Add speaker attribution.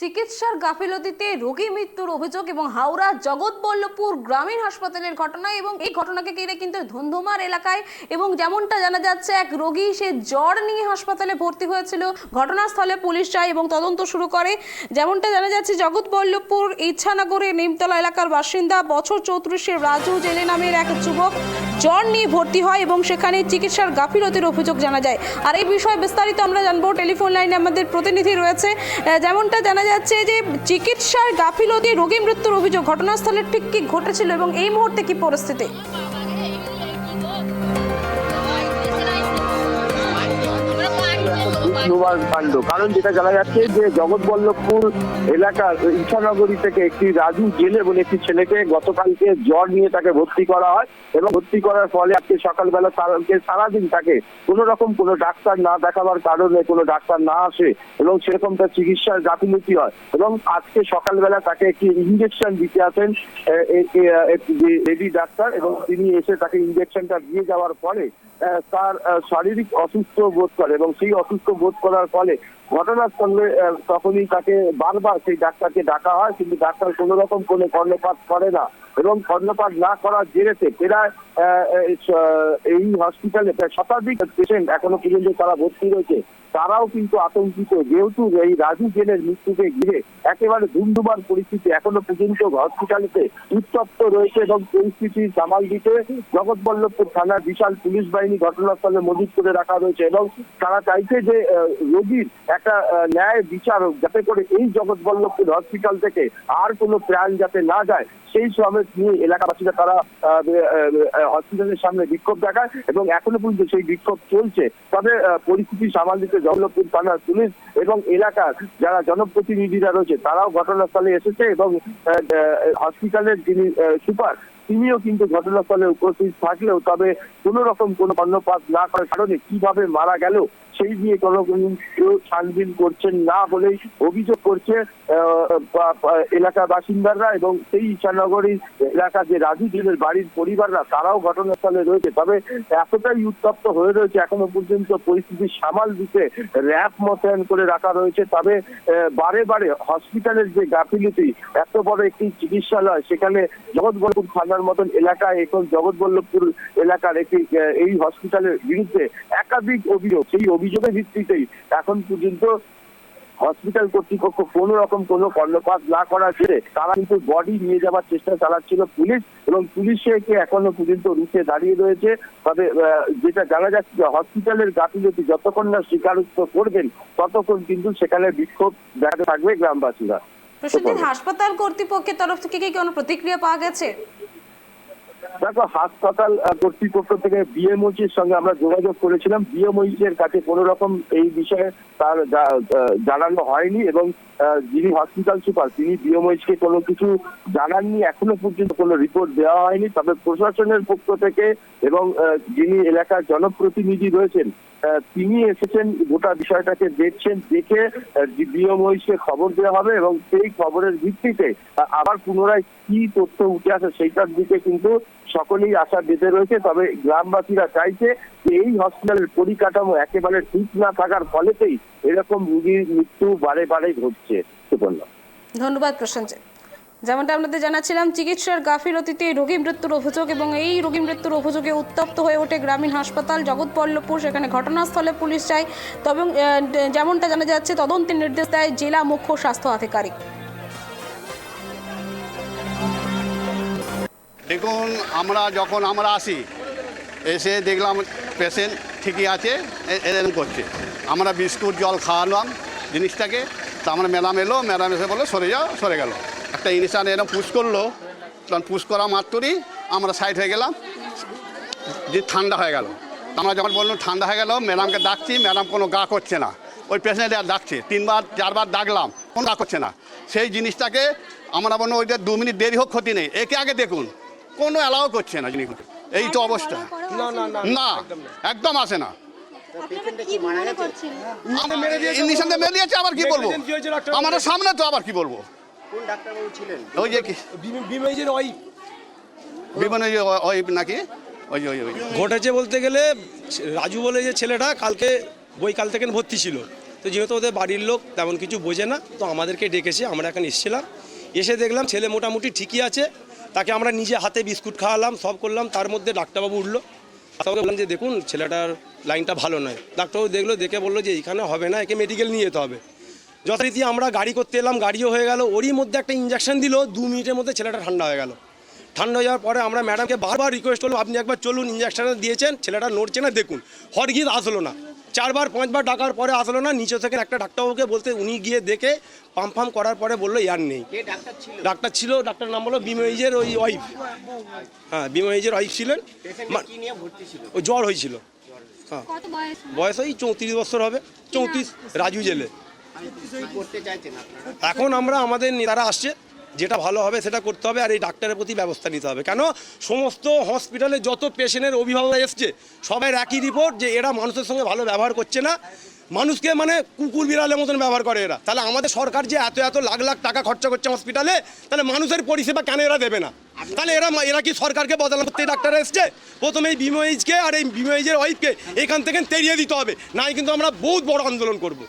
Speaker 1: চিকিৎসার গাফিলতিতে রোগী মৃত্যুর অভিযোগ এবং হাওড়া জগৎবল্লভপুর গ্রামীণ হাসপাতালের ঘটনা এবং এই ঘটনাকে ঘিরে কিন্তু ধুন্ধুমার এলাকায় এবং যেমনটা জানা যাচ্ছে, এক রোগী সে জ্বর নিয়ে হাসপাতালে ভর্তি হয়েছিল। ঘটনাস্থলে পুলিশ যায় এবং তদন্ত শুরু করে। যেমনটা জানা যাচ্ছে, জগৎবল্লভপুর ইচ্ছানগরের নিমতলা এলাকার বাসিন্দা বছর চৌত্রিশের রাজু জেলে নামের এক যুবক জ্বর নিয়ে ভর্তি হয় এবং সেখানে চিকিৎসার গাফিলতির অভিযোগ জানা যায়। আর এই বিষয়ে বিস্তারিত আমরা জানব। টেলিফোন লাইনে আমাদের প্রতিনিধি রয়েছে। যেমনটা জানা যাচ্ছে যে চিকিৎসার গাফিলতি রোগী মৃত্যুর অভিযোগ। ঘটনাস্থলে ঠিক কি ঘটেছিল এবং এই মুহূর্তে কি পরিস্থিতি?
Speaker 2: নোমার কাণ্ড কারণ যেটা জানা যাচ্ছে যে জগৎবল্লভপুর এলাকার ঈশানগরী থেকে একটি রাজু জেলে বলে একটি ছেলেকে গতকালকে জ্বর নিয়ে তাকে ভর্তি করা হয় এবং ভর্তি করার ফলে আজকে সকালবেলা তাকে সারাদিন তাকে কোনো রকম কোনো ডাক্তার না দেখাবার কারণে কোনো ডাক্তার না আসে এবং সেরকম তার চিকিৎসার গাফিলতি হয় এবং আজকে সকালবেলা তাকে একটি ইঞ্জেকশন দিতে আসেন লেডি ডাক্তার এবং তিনি এসে তাকে ইঞ্জেকশনটা দিয়ে যাওয়ার আহ, তার শারীরিক অসুস্থ বোধ করে এবং সেই অসুস্থ বোধ করার ফলে ঘটনাস্থলে তখনই তাকে বারবার সেই ডাক্তারকে ডাকা হয়, কিন্তু ডাক্তার কোনো রকম কোনো কর্ণপাত করে না। এবং কর্ণপাত না করার জেরেতে প্রায় এই হসপিটালে প্রায় শতাধিক পেশেন্ট এখনও পর্যন্ত তারা ভর্তি রয়েছে। তারাও কিন্তু আতঙ্কিত। যেহেতু এই রাজু জেলের মৃত্যুকে ঘিরে একেবারে ধুমধুমার পরিস্থিতি এখনও পর্যন্ত হসপিটালেতে উত্তপ্ত রয়েছে এবং পরিস্থিতি সামাল দিতে জগৎবল্লভপুর থানার বিশাল পুলিশ বাহিনী ঘটনাস্থলে মজুত করে রাখা রয়েছে এবং তারা চাইছে যে রোগীর একটা ন্যায় বিচার হোক, যাতে করে এই জগৎবল্লভপুর হসপিটাল থেকে আর কোনো প্রাণ যাতে না যায়। সেই সমেত নিয়ে এলাকাবাসীরা তারা হসপিটালের সামনে বিক্ষোভ দেখায় এবং এখনও পর্যন্ত সেই বিক্ষোভ চলছে। তবে পরিস্থিতি সামাল দিতে জগৎবল্লভপুর থানার পুলিশ এবং এলাকার যারা জনপ্রতিনিধিরা রয়েছে, তারাও ঘটনাস্থলে এসেছে এবং হসপিটালের যিনি সুপার তিনিও কিন্তু ঘটনাস্থলে উপস্থিত থাকলেও তবে কোনো রকম কোনো কর্ণপাত না করার কারণে কীভাবে মারা গেল, সেই নিয়ে কোনো কেউ ছানবিন করছেন না বলেই অভিযোগ করছে এলাকার বাসিন্দারা এবং সেই ঈশানগরী এলাকার যে রাজু বাড়ির পরিবাররা, তারাও ঘটনাস্থলে রয়েছে। তবে এতটাই উত্তপ্ত হয়ে রয়েছে এখনও পর্যন্ত পরিস্থিতি সামাল দিতে, র্যাব মোতায়েন করে রাখা রয়েছে। তবে বারে বারে হসপিটালের যে গাফিলতি, এত বড় একটি চিকিৎসালয়, সেখানে জগৎবল্লভপুর থানার মতন এলাকায় এখন জগৎবল্লভপুর এলাকার একটি এই হসপিটালের বিরুদ্ধে একাধিক অভিযোগ। সেই অভিযোগের ভিত্তিতেই এখন পর্যন্ত হসপিটাল কর্তৃপক্ষ কোনো রকম কোনো কর্ণপাত না করার জেরে তারা কিন্তু বডি নিয়ে যাওয়ার চেষ্টা চালাচ্ছিল পুলিশ এবং পুলিশকে এখনও পর্যন্ত রুখে দাঁড়িয়ে রয়েছে। তবে যেটা জানা যাচ্ছে যে হসপিটালের গাফিলতি যতক্ষণ না স্বীকারোক্ত করবেন, ততক্ষণ কিন্তু সেখানে বিক্ষোভ দেখাতে থাকবে গ্রামবাসীরা।
Speaker 1: প্রসেনজিৎ, হাসপাতাল কর্তৃপক্ষের তরফ থেকে কি কোনো প্রতিক্রিয়া পাওয়া গেছে?
Speaker 2: দেখো, হাসপাতাল কর্তৃপক্ষ থেকে বিএমওচির সঙ্গে আমরা যোগাযোগ করেছিলাম। বিএমওইচ কাছে কোনো রকম এই বিষয়ে তার জানানো হয়নি এবং যিনি হসপিটাল সুপার, তিনি বিএমওইচ কোনো কিছু জানাননি। এখনও পর্যন্ত কোনো রিপোর্ট দেওয়া হয়নি। তবে প্রশাসনের পক্ষ থেকে এবং যিনি এলাকার জনপ্রতিনিধি রয়েছেন তিনি এসেছেন, গোটা বিষয়টাকে দেখছেন, দেখে বিএমওইচ খবর দেওয়া হবে এবং সেই খবরের ভিত্তিতে আবার পুনরায় কি তথ্য উঠে আসে সেইটার দিকে কিন্তু সকলেই আশা বেঁধে রয়েছে। তবে গ্রামবাসীরা চাইছে যে এই হসপিটালের পরিকাঠামো একেবারে ঠিক না থাকার ফলেতেই এরকম রোগীর মৃত্যু বারে বারে ঘটছে
Speaker 1: ধন্যবাদ প্রসেনজিৎ যেমনটা আপনাদের জানাচ্ছিলাম, চিকিৎসার গাফিলতিতে রোগী মৃত্যুর অভিযোগ এবং এই রোগী মৃত্যুর অভিযোগে উত্তপ্ত হয়ে ওঠে গ্রামীণ হাসপাতাল জগৎবল্লভপুর সেখানে ঘটনাস্থলে পুলিশ যায়। তবে যেমনটা জানা যাচ্ছে, তদন্তের নির্দেশ দেয় জেলা মুখ্য স্বাস্থ্য আধিকারিক।
Speaker 3: দেখুন, আমরা যখন আমরা আসি, এসে দেখলাম পেশেন্ট ঠিকই আছে এরকম করছে। আমরা বিস্কুট, জল খাওয়ালাম জিনিসটাকে, তা আমরা ম্যাডাম এলো, ম্যাডাম এসে বলল, সরে যাও সরে গেল। একটা ইনসান এরকম পুশ করল, তখন পুশ করা মাত্রই আমরা সাইড হয়ে গেলাম, যে ঠান্ডা হয়ে গেল। আমরা যখন বললাম ঠান্ডা হয়ে গেল, ম্যাডামকে ডাকছি, ম্যাডাম কোনো গা করছে না। ওই পেশেন্ট আর ডাকছে, তিনবার, চারবার ডাকলাম, কোনো গা করছে না। সেই জিনিসটাকে আমরা বললাম ওইটা দু মিনিট দেরি হোক, ক্ষতি নেই। একে আগে দেখুন কোনো অ্যালাও করছে না জিনিস এই তো অবস্থা। না একদম আসে না। ইঞ্জেকশন মেরে দিয়েছে আবার কি বলব? আমাদের সামনে তো আবার কি বলব?
Speaker 4: কোন
Speaker 3: ওই যে কি?
Speaker 5: বিমেজের ওই।
Speaker 3: বিভিন্ন যে ওই নাকি? ওই যে ওই ওই।
Speaker 5: ঘটেছে বলতে গেলে রাজু বলে যে ছেলেটা কালকে বই কাল থেকে ভর্তি ছিল। তো
Speaker 4: তো যেহেতু ওদের বাড়ির লোক তেমন কিছু বোঝে না। তো আমাদেরকে ডেকেছে আমরা এখন এসেছিলাম। এসে দেখলাম ছেলে মোটামুটি ঠিকই আছে। তাকে আমরা নিজে হাতে বিস্কুট খাওয়ালাম, সব করলাম, তার মধ্যে ডাক্তারবাবু উঠল। ডাক্তারবাবু বললাম যে, দেখুন, ছেলেটার লাইনটা ভালো নয়। ডাক্তারবাবু দেখল, দেখে বলল যে, এইখানে হবে না, একে মেডিকেল নিয়ে যেতে হবে। যথারীতি আমরা গাড়ি করতে এলাম, গাড়িও হয়ে গেল। ওরই মধ্যে একটা ইঞ্জেকশন দিল, দু মিনিটের মধ্যে ছেলেটা ঠান্ডা হয়ে গেল। ঠান্ডা হয়ে যাওয়ার পরে আমরা ম্যাডামকে বারবার রিকোয়েস্ট করলাম, আপনি একবার চলুন ইঞ্জেকশনটা দিয়েছেন, ছেলেটা নড়ছে না, দেখুন। হরগিত আসলো না। চারবার পাঁচবার ডাকার পরে আসলো না নিচে থেকে একটা ডাক্তারবাবুকে বলতে উনি গিয়ে দেখে পাম্প ফাম করার পরে বলল ইয়ার নেই। ডাক্তার ছিল? ডাক্তার নাম হলো বিময়েজের ওই ওয়াইফ হ্যাঁ বিময়েজের ওয়াইফ ছিলেন। ওই জ্বর হয়েছিল। হ্যাঁ।
Speaker 1: বয়স
Speaker 4: বয়স ওই চৌত্রিশ বছর হবে। চৌত্রিশ রাজু জেলে। এখন আমরা আমাদের নেতারা আসছে। যেটা ভালো হবে সেটা করতে হবে আর এই ডাক্তারের প্রতি ব্যবস্থা নিতে হবে। কেন? সমস্ত হসপিটালে যত পেশেন্টের অভিভাবকরা এসছে, সবাই একই রিপোর্ট যে এরা মানুষের সঙ্গে ভালো ব্যবহার করছে না। মানুষকে মানে কুকুর বিড়ালের মতন ব্যবহার করে এরা। তাহলে আমাদের সরকার যে এত এত লাখ লাখ টাকা খরচা করছে হসপিটালে তাহলে মানুষের পরিষেবা কেন এরা দেবে না? তাহলে এরা এরা কি সরকারকে বদলা করতে ডাক্তার এসছে? প্রথমে এই বিময়েজকে আর এই বিময়েজের ওয়াইফকে এখান থেকে তেড়িয়ে দিতে হবে। নাই কিন্তু আমরা বহুত বড় আন্দোলন করব।